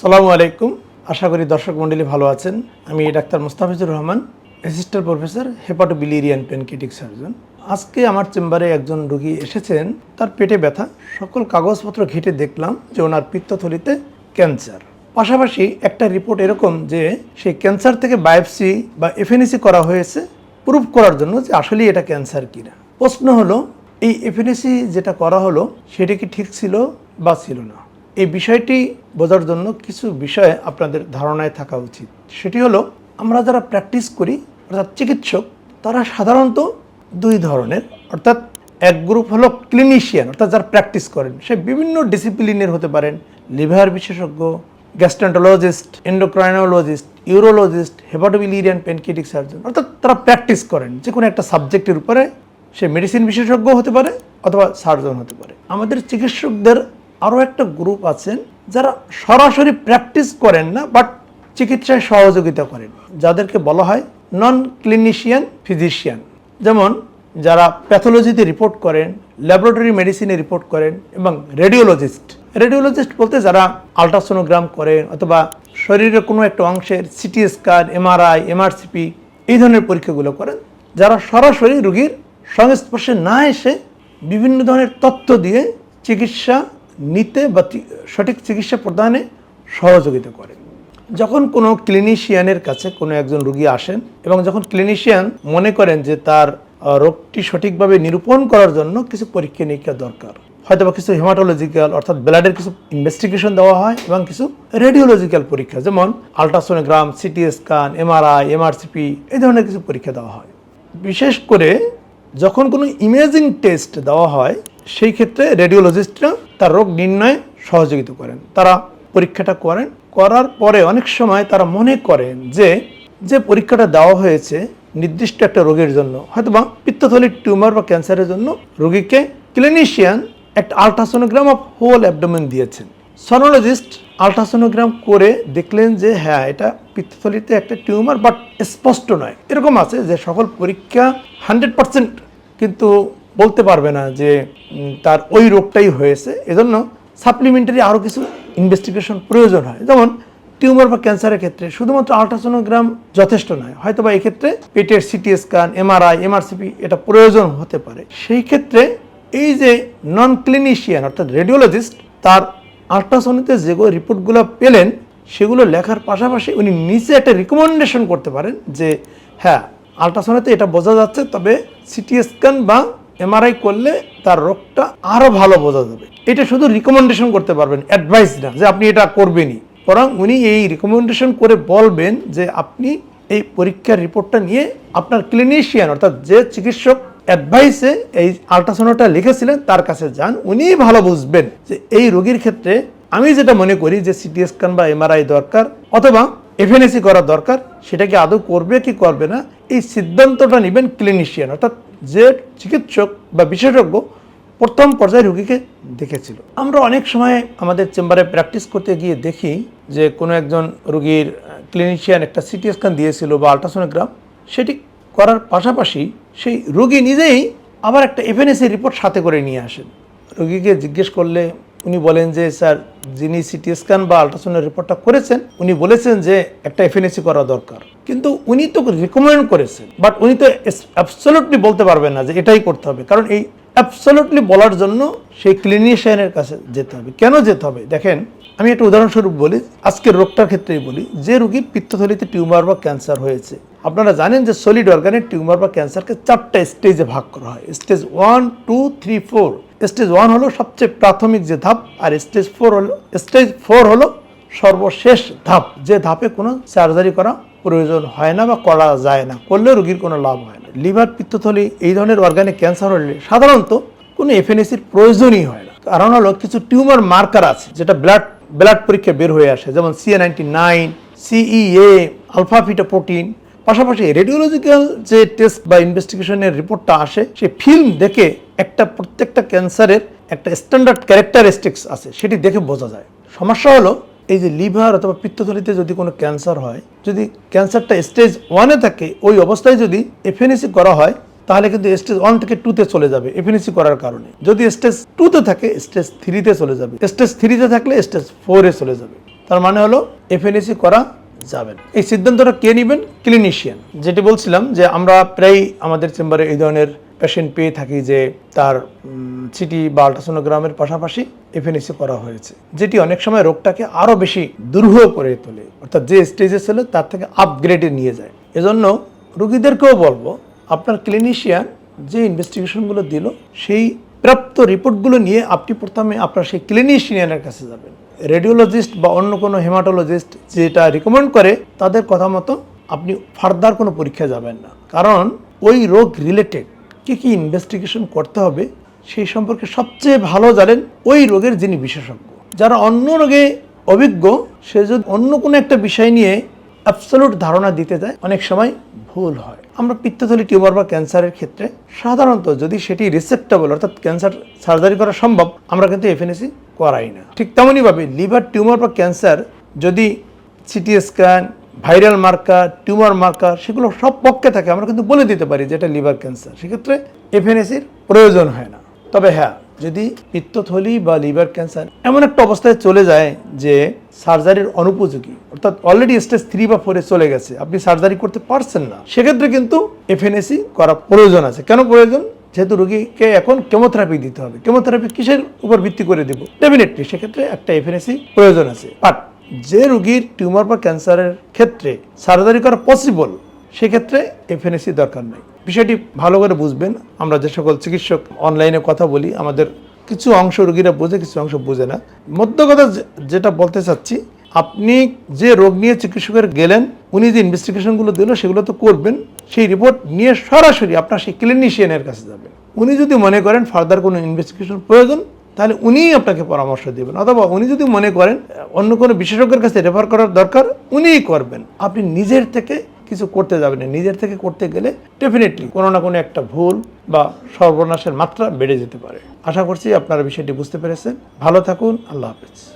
আসসালামু আলাইকুম। আশা করি দর্শক মণ্ডলী ভালো আছেন। আমি doctor Mustafizur Rahman assistant professor hepatobiliary pancreatic surgeon আজকে আমার চেম্বারে একজন রুগী এসেছেন। তার পেটে ব্যথা। সকল কাগজপত্র ঘেটে দেখলাম যে ওনার পিত্তথলিতে ক্যান্সার। পাশাপাশি একটা রিপোর্ট এরকম যে সেই ক্যান্সার থেকে বায়োপসি বা এফএনএসি করা হয়েছে। প্রুভ করার জন্য যে আসলেই এটা ক্যান্সার কিনা। প্রশ্ন হলো, এই এফএনএসি যেটা করা হলো, সেটা কি ঠিক ছিল বা ছিল না? এই বিষয়টি বোঝার জন্য কিছু বিষয়ে আপনাদের ধারণায় থাকা উচিত। সেটি হলো, আমরা যারা প্র্যাকটিস করি, অর্থাৎ চিকিৎসক, তারা সাধারণত দুই ধরনের। অর্থাৎ এক গ্রুপ হলো ক্লিনিশিয়ান অর্থাৎ যারা প্র্যাকটিস করেন, সে বিভিন্ন ডিসিপ্লিনের হতে পারেন। লিভার বিশেষজ্ঞ gastroenterologist endocrinologist urologist hepatobiliary pancreatic surgeon অর্থাৎ তারা প্র্যাকটিস করেন। যে কোনো একটা সাবজেক্টের উপরে সে মেডিসিন বিশেষজ্ঞ হতে পারে, অথবা সার্জন হতে পারে। আমাদের চিকিৎসকদের আরও একটা গ্রুপ আছেন যারা সরাসরি প্র্যাকটিস করেন না বাট চিকিৎসায় সহযোগিতা করেন। যাদেরকে বলা হয় নন ক্লিনিশিয়ান ফিজিশিয়ান যেমন যারা প্যাথোলজিতে রিপোর্ট করেন ল্যাবরেটরি মেডিসিনে রিপোর্ট করেন এবং রেডিওলজিস্ট রেডিওলজিস্ট বলতে যারা আলট্রাসোনোগ্রাম করেন অথবা শরীরের কোনো একটা অংশের সিটি স্ক্যান এমআরআই এমআরসিপি এই ধরনের পরীক্ষাগুলো করেন, যারা সরাসরি রুগীর সংস্পর্শে না এসে বিভিন্ন ধরনের তথ্য দিয়ে চিকিৎসা নিতে বা সঠিক চিকিৎসা প্রদানে সহযোগিতা করেন যখন কোনো ক্লিনিশিয়ানের কাছে কোনো একজন রুগী আসেন এবং যখন ক্লিনিশিয়ান মনে করেন যে তার রোগটি সঠিকভাবে নিরূপণ করার জন্য কিছু পরীক্ষা নিরীক্ষা দরকার হয়তো বা কিছু হেমাটোলজিক্যাল অর্থাৎ ব্লাডের কিছু ইনভেস্টিগেশন দেওয়া হয় এবং কিছু রেডিওলজিক্যাল পরীক্ষা, যেমন ultrasonogram CT scan MRI MRCP এই ধরনের কিছু পরীক্ষা দেওয়া হয়। বিশেষ করে যখন কোনো ইমেজিং টেস্ট দেওয়া হয়, সেই ক্ষেত্রে রেডিওলজিস্টরা তার রোগ নির্ণয়ে সহযোগিতা করেন। তারা পরীক্ষাটা করেন। করার পরে অনেক সময় তারা মনে করেন যে যে পরীক্ষাটা দেওয়া হয়েছে নির্দিষ্ট একটা রোগের জন্য, হয়তোবা পিত্তথলির টিউমার বা ক্যান্সারের জন্য, রোগীকে ক্লিনিশিয়ান একটা আলট্রাসোনোগ্রাম অফ হোল অ্যাবডোমেন দিয়েছেন। সনোলজিস্ট আলট্রাসোনোগ্রাম করে দেখলেন যে হ্যাঁ এটা পিত্তথলিতে একটা টিউমার বাট স্পষ্ট নয়। এরকম আছে যে, সকল পরীক্ষা হান্ড্রেড পার্সেন্ট কিন্তু বলতে পারবে না যে তার ওই রোগটাই হয়েছে। এজন্য সাপ্লিমেন্টারি আরও কিছু ইনভেস্টিগেশন প্রয়োজন হয়। যেমন টিউমার বা ক্যান্সারের ক্ষেত্রে শুধুমাত্র আলট্রাসোনোগ্রাম যথেষ্ট নয় হয়তো বা এক্ষেত্রে পেটের সিটি স্ক্যান এমআরআই এমআরসিপি এটা প্রয়োজন হতে পারে। সেই ক্ষেত্রে এই যে নন ক্লিনিশিয়ান অর্থাৎ রেডিওলজিস্ট তার আলট্রাসোনিতে যেগুলো রিপোর্টগুলো পেলেন, সেগুলো লেখার পাশাপাশি উনি নিজে একটা রিকমেন্ডেশন করতে পারেন যে হ্যাঁ আলট্রাসোনিতে এটা বোঝা যাচ্ছে, তবে সিটি স্ক্যান বা এমআরআই করলে তার রোগটা আরও ভালো বোঝা যাবে। এটা শুধু রিকমেন্ডেশন করতে পারবেন অ্যাডভাইস না, যে আপনি এটা করবেনই। বরং উনি এই রিকমেন্ডেশন করে বলবেন যে, আপনি এই পরীক্ষার রিপোর্টটা নিয়ে আপনার ক্লিনিশিয়ান অর্থাৎ যে চিকিৎসক অ্যাডভাইসে এই আলট্রাসাউন্ডটা লিখেছিলেন, তার কাছে যান উনিই ভালো বুঝবেন যে এই রোগীর ক্ষেত্রে আমি যেটা মনে করি যে সিটি স্ক্যান বা এমআরআই দরকার অথবা এফএনএসি করা দরকার সেটাকে আদৌ করবে কি করবে না, এই সিদ্ধান্তটা নেবেন ক্লিনিশিয়ান, অর্থাৎ যে চিকিৎসক বা বিশেষজ্ঞ প্রথম পর্যায়ে রোগীকে দেখেছিল। আমরা অনেক সময় আমাদের চেম্বারে প্র্যাকটিস করতে গিয়ে দেখি যে কোনো একজন রুগীর ক্লিনিশিয়ান একটা সিটি স্ক্যান দিয়েছিল বা আলট্রাসোনোগ্রাম, সেটি করার পাশাপাশি সেই রোগী নিজেই আবার একটা এফএনএসি রিপোর্ট সাথে করে নিয়ে আসেন। রোগীকে জিজ্ঞেস করলে উনি বলেন যে, স্যার, যিনি সিটি স্ক্যান বা আলট্রাসাউন্ডের রিপোর্টটা করেছেন, উনি বলেছেন যে একটা এফএনএসি করা দরকার। কিন্তু উনি তো রিকমেন্ড করেছেন বাট উনি তো অ্যাবসলিউটলি বলতে পারবেন না যে এটাই করতে হবে। কারণ এই অ্যাবসলিউটলি বলার জন্য সেই ক্লিনিশিয়ানের কাছে যেতে হবে। কেন যেতে হবে? দেখেন, আমি একটা উদাহরণস্বরূপ বলি, আজকের রোগটার ক্ষেত্রেই বলি, যে রোগীর পিত্তথলিতে টিউমার বা ক্যান্সার হয়েছে আপনারা জানেন যে সলিড অর্গানের টিউমার বা ক্যান্সারকে চারটা স্টেজে ভাগ করা হয়। Stage one two three four stage one হলো সবচেয়ে প্রাথমিক যে ধাপ, আর স্টেজ ফোর হলো স্টেজ ফোর হলো সর্বশেষ ধাপ। যে ধাপে কোনো সার্জারি করা প্রয়োজন হয় না বা করা যায় না। করলে রোগীর কোনো লাভ হয় না। লিভার পিত্তথলি, এই ধরনের অর্গানিক ক্যান্সার হলে সাধারণত কোনো এফএনএসির প্রয়োজনই হয় না। কারণ হলো কিছু টিউমার মার্কার আছে, যেটা ব্লাড ব্লাড পরীক্ষা বের হয়ে আসে। যেমন CA ninety nine CEA alpha fetoprotein পাশাপাশি রেডিওলজিক্যাল যে টেস্ট বা ইনভেস্টিগেশনের রিপোর্টটা আসে সেই ফিল্ম দেখে একটা প্রত্যেকটা ক্যান্সারের একটা স্ট্যান্ডার্ড ক্যারেক্টারিস্টিক্স আছে, সেটি দেখে বোঝা যায়। সমস্যা হলো, এই যে লিভার অথবা পিত্তথলিতে যদি কোনো ক্যান্সার হয়, যদি ক্যান্সারটা স্টেজ ওয়ানে থাকে, ওই অবস্থায় যদি এফএনএসি করা হয়, তাহলে কিন্তু স্টেজ ওয়ান থেকে টুতে চলে যাবে এফএনএসি করার কারণে। যদি স্টেজ টুতে থাকে স্টেজ থ্রিতে চলে যাবে। স্টেজ থ্রিতে থাকলে স্টেজ ফোরে চলে যাবে। তার মানে হলো এফএনএসি করা যাবে না। এই সিদ্ধান্তটা কে নেবেন? ক্লিনিশিয়ান। যেটি বলছিলাম যে আমরা প্রায় আমাদের চেম্বারে এই ধরনের পেশেন্ট পেয়ে থাকি যে তার সিটি বা আল্ট্রাসোনোগ্রামের পাশাপাশি এফএনএসি করা হয়েছে। যেটি অনেক সময় রোগটাকে আরও বেশি দুর্হ করে তোলে। অর্থাৎ যে স্টেজে ছিল তার থেকে আপগ্রেডে নিয়ে যায়। এজন্য রুগীদেরকেও বলব, আপনার ক্লিনিশিয়ান যে ইনভেস্টিগেশনগুলো দিল, সেই প্রাপ্ত রিপোর্টগুলো নিয়ে আপনি প্রথমে আপনার সেই ক্লিনিশিয়ানের কাছে যাবেন। রেডিওলজিস্ট বা অন্য কোনো হেমাটোলজিস্ট যেটা রিকমেন্ড করে, তাদের কথা মতো আপনি ফার্দার কোনো পরীক্ষা যাবেন না। কারণ ওই রোগ রিলেটেড কী কী ইনভেস্টিগেশন করতে হবে, সেই সম্পর্কে সবচেয়ে ভালো জানেন ওই রোগের যিনি বিশেষজ্ঞ। যারা অন্য রোগে অভিজ্ঞ, সে যদি অন্য কোনো একটা বিষয় নিয়ে অ্যাবসলুট ধারণা দিতে যায়, অনেক সময় ভুল হয়। আমরা পিত্তথলি টিউমার বা ক্যান্সারের ক্ষেত্রে সাধারণত যদি সেটি রিসেপ্টেবল অর্থাৎ ক্যান্সার সার্জারি করা সম্ভব, আমরা কিন্তু এফএনএসি করাই না। ঠিক তেমনইভাবে লিভার টিউমার বা ক্যান্সার যদি CT scan, viral marker, tumour marker, সেগুলো সব পক্ষে থাকে, আমরা কিন্তু বলে দিতে পারি যে এটা লিভার ক্যান্সার। সেক্ষেত্রে এফএনএসির প্রয়োজন হয় না। তবে হ্যাঁ যদি পিত্তথলি বা লিভার ক্যান্সার এমন একটা অবস্থায় চলে যায় যে সার্জারির অনুপযোগী, অর্থাৎ অলরেডি স্টেজ থ্রি বা ফোরে চলে গেছে, আপনি সার্জারি করতে পারছেন না, সেক্ষেত্রে কিন্তু এফএনএসি করা প্রয়োজন আছে। কেন প্রয়োজন? যেহেতু রোগীকে এখন কেমোথেরাপি দিতে হবে। কেমোথেরাপি কিসের উপর ভিত্তি করে দেবো? ডেফিনেটলি সেক্ষেত্রে একটা এফএনএসি প্রয়োজন আছে। বাট যে রোগীর টিউমার বা ক্যান্সারের ক্ষেত্রে সার্জারি করা পসিবল সেক্ষেত্রে এফএনএসি দরকার নেই। বিষয়টি ভালো করে বুঝবেন। আমরা যে সকল চিকিৎসক অনলাইনে কথা বলি, আমাদের কিছু অংশ রোগীরা বোঝে, কিছু অংশ বোঝে না। মধ্য কথা যেটা বলতে চাচ্ছি, আপনি যে রোগ নিয়ে চিকিৎসকের গেলেন, উনি যে ইনভেস্টিগেশনগুলো দিল, সেগুলো তো করবেন, সেই রিপোর্ট নিয়ে সরাসরি আপনার সেই ক্লিনিশিয়ানের কাছে যাবেন। উনি যদি মনে করেন ফার্দার কোনো ইনভেস্টিগেশন প্রয়োজন, তাহলে উনিই আপনাকে পরামর্শ দেবেন। অথবা উনি যদি মনে করেন, অন্য কোনো বিশেষজ্ঞের কাছে রেফার করার দরকার, উনিই করবেন। আপনি নিজের থেকে কিছু করতে যাবে না। নিজের থেকে করতে গেলে ডেফিনেটলি কোনো না কোনো একটা ভুল বা সর্বনাশের মাত্রা বেড়ে যেতে পারে। আশা করছি আপনারা বিষয়টি বুঝতে পেরেছেন। ভালো থাকুন, আল্লাহ হাফেজ।